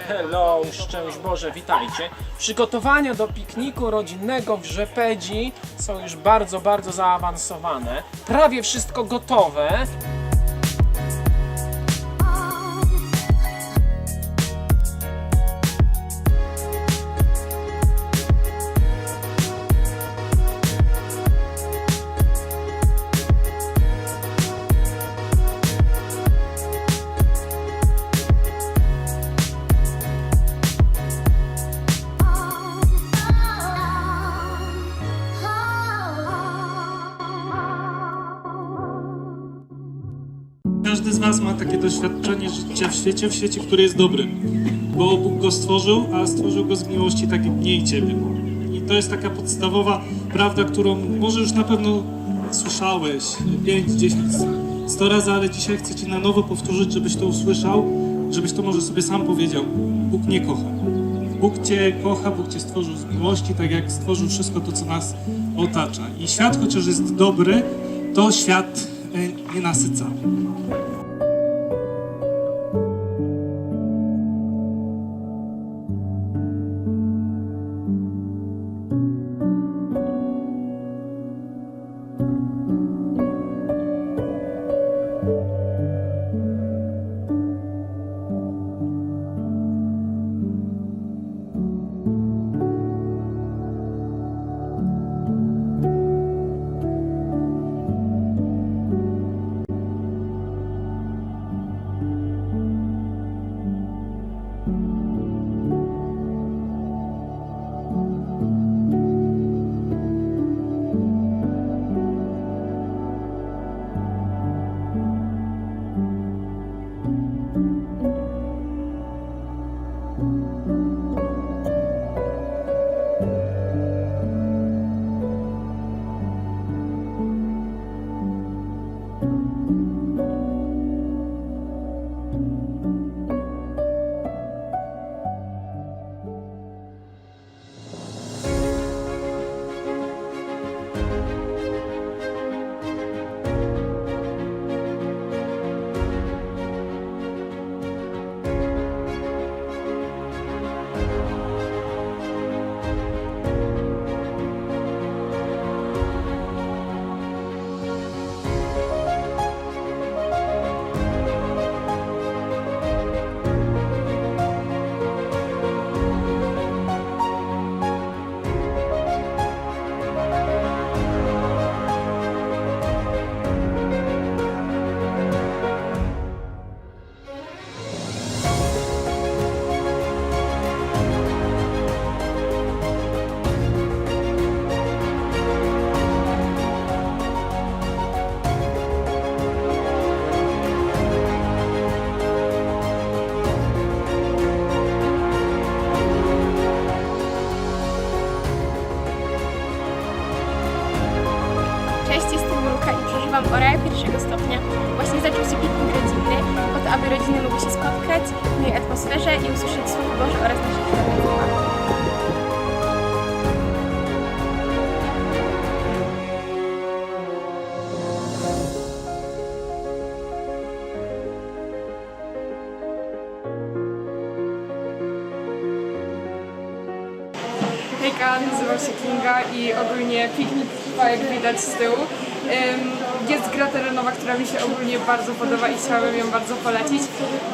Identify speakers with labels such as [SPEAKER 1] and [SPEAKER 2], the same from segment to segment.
[SPEAKER 1] Hello, szczęść Boże, witajcie. Przygotowania do pikniku rodzinnego w Rzepedzi są już bardzo, bardzo zaawansowane. Prawie wszystko gotowe.
[SPEAKER 2] Każdy z Was ma takie doświadczenie życia w świecie, w świecie, który jest dobry. Bo Bóg go stworzył, a stworzył go z miłości tak jak mnie i Ciebie. I to jest taka podstawowa prawda, którą może już na pewno słyszałeś 5, 10, 100 razy, ale dzisiaj chcę Ci na nowo powtórzyć, żebyś to usłyszał, żebyś to może sobie sam powiedział. Bóg mnie kocha. Bóg Cię kocha, Bóg Cię stworzył z miłości, tak jak stworzył wszystko to, co nas otacza. I świat, chociaż jest dobry, to świat e, nie nasyca.
[SPEAKER 3] Przeżywam orę pierwszego stopnia. Właśnie zaczął się piknik rodzinny, po to, aby rodziny mogły się spotkać w miłej atmosferze i usłyszeć Słowo Boże oraz nasze świadectwa.
[SPEAKER 4] Hejka, nazywam się Kinga i ogólnie piknik trwa jak widać z tyłu. Jest gra terenowa, która mi się ogólnie bardzo podoba i chciałabym ją bardzo polecić,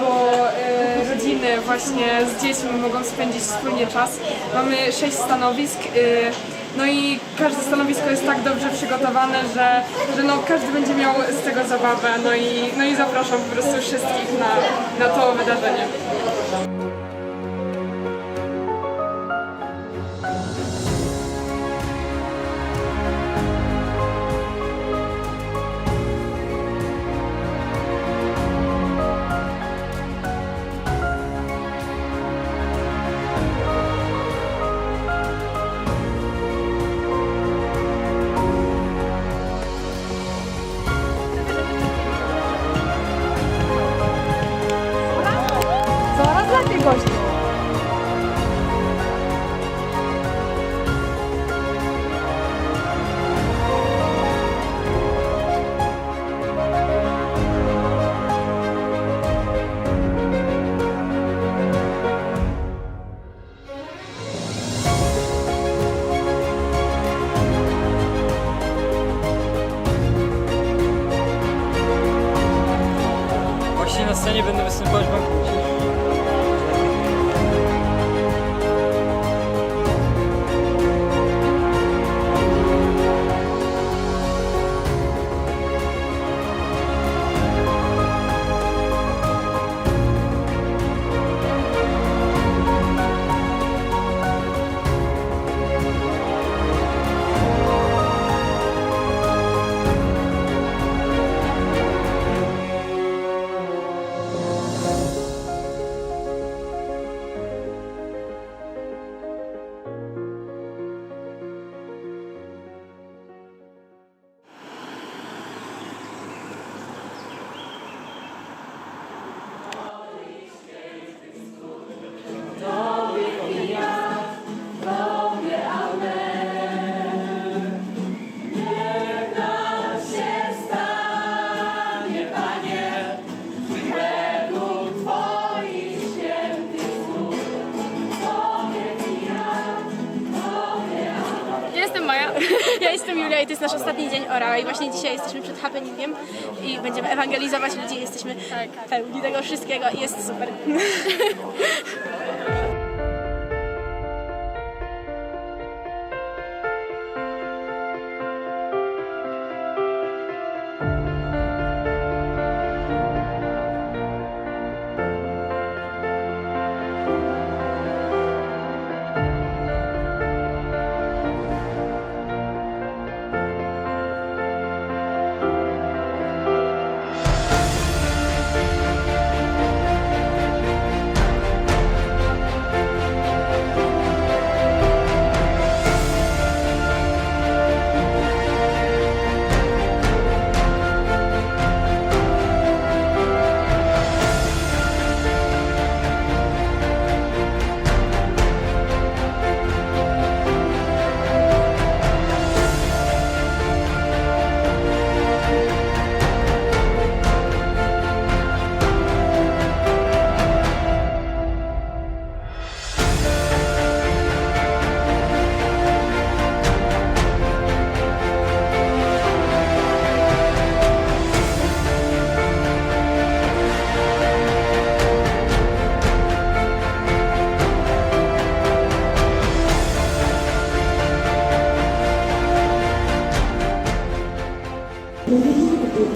[SPEAKER 4] bo y, rodziny właśnie z dziećmi mogą spędzić wspólnie czas. Mamy sześć stanowisk, y, no i każde stanowisko jest tak dobrze przygotowane, że, że no, każdy będzie miał z tego zabawę. No i, no i zapraszam po prostu wszystkich na, na to wydarzenie.
[SPEAKER 5] Na scenie będą występować.
[SPEAKER 3] Ja Julia i to jest nasz ostatni dzień Orała i właśnie dzisiaj jesteśmy przed happeningiem i będziemy ewangelizować ludzi, jesteśmy pełni tego wszystkiego i jest super.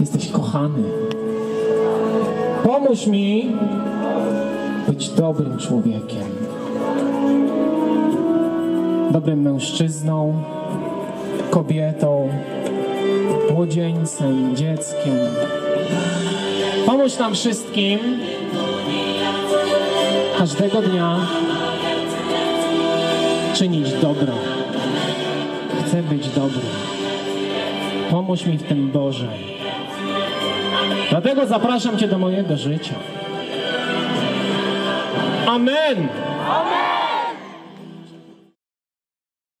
[SPEAKER 1] Jesteś kochany. Pomóż mi być dobrym człowiekiem. Dobrym mężczyzną, kobietą, młodzieńcem, dzieckiem. Pomóż nam wszystkim każdego dnia czynić dobro. Chcę być dobry. Pomóż mi w tym Boże. Dlatego zapraszam Cię do mojego życia. Amen.